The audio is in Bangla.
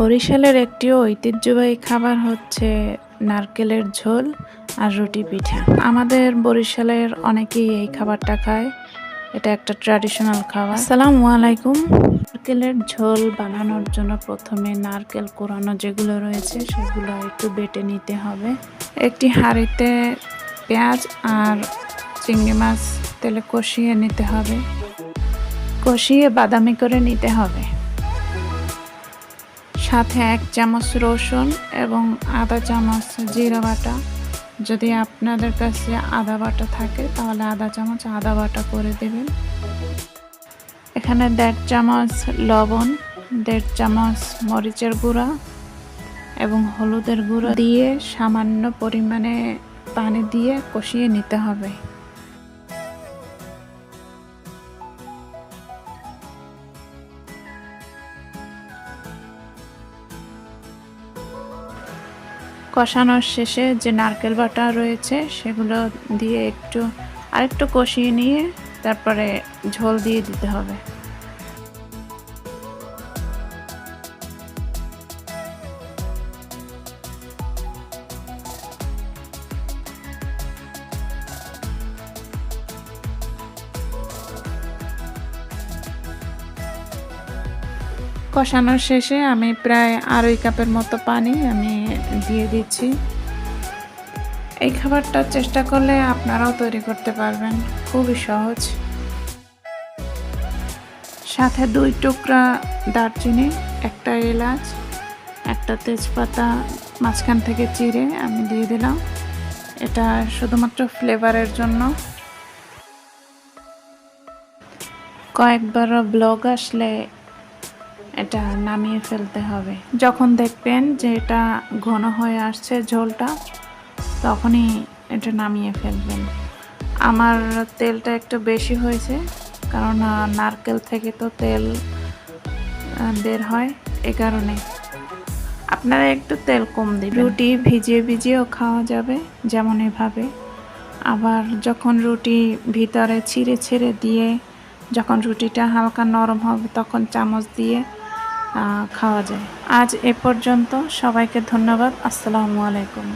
বরিশালের একটি ঐতিহ্যবাহী খাবার হচ্ছে নারকেলের ঝোল আর রুটি পিঠা। আমাদের বরিশালের অনেকেই এই খাবারটা খায়। এটা একটা ট্র্যাডিশনাল খাবার। আসসালামু আলাইকুম। নারকেলের ঝোল বানানোর জন্য প্রথমে নারকেল কোরানো যেগুলো রয়েছে, সেগুলো একটু বেটে নিতে হবে। একটি হাঁড়িতে পেঁয়াজ আর চিংড়ি মাছ তেলে কষিয়ে নিতে হবে। কষিয়ে বাদামি করে নিতে হবে। সাথে এক চামচ রসুন এবং আধা চামচ জিরা বাটা। যদি আপনাদের কাছে আদা বাটা থাকে, তাহলে আধা চামচ আদা বাটা করে দেবেন। এখানে দেড় চামচ লবণ, দেড় চামচ মরিচের গুঁড়া এবং হলুদের গুঁড়ো দিয়ে সামান্য পরিমাণে পানি দিয়ে কষিয়ে নিতে হবে। কষানোর শেষে যে নারকেল বাটা রয়েছে, সেগুলো দিয়ে একটু আরেকটু কষিয়ে নিয়ে তারপরে ঝোল দিয়ে দিতে হবে। কষানোর শেষে আমি প্রায় আড়াই কাপের মতো পানি আমি দিয়ে দিচ্ছি। এই খাবারটা চেষ্টা করলে আপনারাও তৈরি করতে পারবেন, খুবই সহজ। সাথে দুই টুকরা দারচিনি, একটা এলাচ, একটা তেজপাতা, মাঝখান থেকে চিড়ে আমি দিয়ে দিলাম। এটা শুধুমাত্র ফ্লেভারের জন্য। কয়েকবার ব্লগ আসলে এটা নামিয়ে ফেলতে হবে। যখন দেখবেন যে এটা ঘন হয়ে আসছে ঝোলটা, তখনই এটা নামিয়ে ফেলবেন। আমার তেলটা একটু বেশি হয়েছে, কারণ নারকেল থেকে তো তেল বের হয় এ কারণে। আপনারা একটু তেল কম দিবেন। রুটি ভিজিয়ে ভিজিয়েও খাওয়া যাবে যেমন এভাবে। আবার যখন রুটি ভিতরে ছিঁড়ে ছিঁড়ে দিয়ে, যখন রুটিটা হালকা নরম হবে, তখন চামচ দিয়ে খাওয়া যায়। আজ এ পর্যন্ত সবাইকে ধন্যবাদ। আসসালামু আলাইকুম।